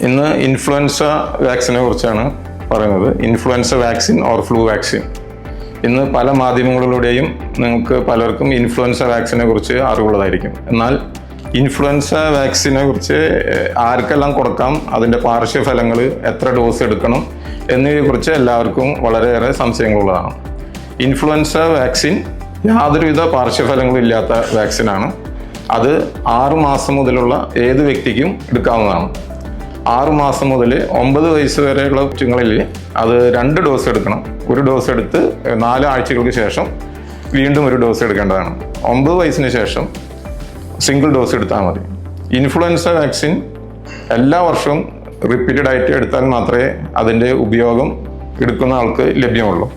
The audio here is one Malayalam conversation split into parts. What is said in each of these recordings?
ഇന്ന് ഇൻഫ്ലുവൻസ വാക്സിനെ കുറിച്ചാണ് പറയുന്നത്. Influenza vaccine or flu vaccine ഇന്ന് പല മാധ്യമങ്ങളിലൂടെയും നിങ്ങൾക്ക് പലർക്കും ഇൻഫ്ലുവൻസ വാക്സിനെ കുറിച്ച് അറിവുള്ളതായിരിക്കും. എന്നാൽ ഇൻഫ്ലുവൻസ വാക്സിനെ കുറിച്ച് ആർക്കെല്ലാം കൊടുക്കാം? അതിന്റെ പാർശ്വഫലങ്ങൾ എത്ര ഡോസ് എടുക്കണം? എന്നിവയെക്കുറിച്ച് എല്ലാവർക്കും വളരെയേറെ സംശയങ്ങളുള്ളതാണ്. ഇൻഫ്ലുവൻസ വാക്സിൻ യാതൊരുവിധ പാർശ്വഫലങ്ങളും ഇല്ലാത്ത വാക്സിനാണ് അത് ആറ് മാസം മുതലുള്ള ഏത് വ്യക്തിക്കും എടുക്കാവുന്നതാണ്. ആറ് മാസം മുതൽ ഒമ്പത് വയസ്സ് വരെയുള്ള കുഞ്ഞുങ്ങളിൽ അത് രണ്ട് ഡോസ് എടുക്കണം. ഒരു ഡോസ് എടുത്ത് നാല് ആഴ്ചകൾക്ക് ശേഷം വീണ്ടും ഒരു ഡോസ് എടുക്കേണ്ടതാണ്. ഒമ്പത് വയസ്സിന് ശേഷം സിംഗിൾ ഡോസ് എടുത്താൽ മതി. ഇൻഫ്ലുവൻസ വാക്സിൻ എല്ലാ വർഷവും റിപ്പീറ്റഡ് ആയിട്ട് എടുത്താൽ മാത്രമേ അതിന്റെ ഉപയോഗം എടുക്കുന്ന ആൾക്ക് ലഭ്യമുള്ളൂ.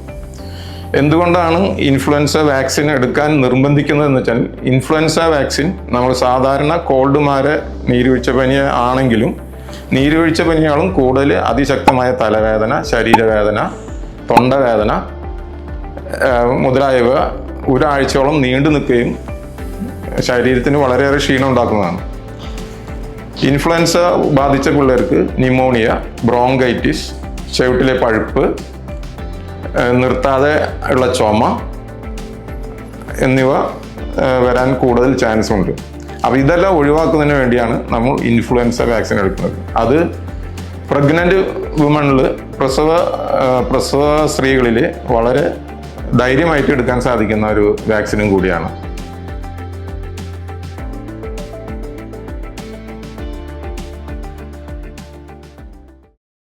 എന്തുകൊണ്ടാണ് ഇൻഫ്ലുവൻസ വാക്സിൻ എടുക്കാൻ നിർബന്ധിക്കുന്നത് എന്ന് വെച്ചാൽ ഇൻഫ്ലുവൻസ വാക്സിൻ നമ്മൾ സാധാരണ കോൾഡുമാരെ നീരുവീഴ്ച പനി ആണെങ്കിലും നീരുവീഴ്ച പനിയാളും കൂടുതൽ അതിശക്തമായ തലവേദന ശരീരവേദന തൊണ്ടവേദന മുതലായവ ഒരാഴ്ചയോളം നീണ്ടു നിൽക്കുകയും ശരീരത്തിന് വളരെയേറെ ക്ഷീണം ഉണ്ടാക്കുന്നതാണ്. ഇൻഫ്ലുവൻസ ബാധിച്ച പിള്ളേർക്ക് ന്യൂമോണിയ ബ്രോങ്കൈറ്റിസ് ചെവിട്ടിലെ പഴുപ്പ് നിർത്താതെ ഉള്ള ചുമ എന്നിവ വരാൻ കൂടുതൽ ചാൻസ് ഉണ്ട് അപ്പോൾ ഇതെല്ലാം ഒഴിവാക്കുന്നതിന് വേണ്ടിയാണ് നമ്മൾ ഇൻഫ്ലുവൻസ വാക്സിൻ എടുക്കുന്നത്. അത് പ്രഗ്നന്റ് വുമണിൽ പ്രസവ പ്രസവ സ്ത്രീകളിൽ വളരെ ധൈര്യമായിട്ട് എടുക്കാൻ സാധിക്കുന്ന ഒരു വാക്സിനും കൂടിയാണ്.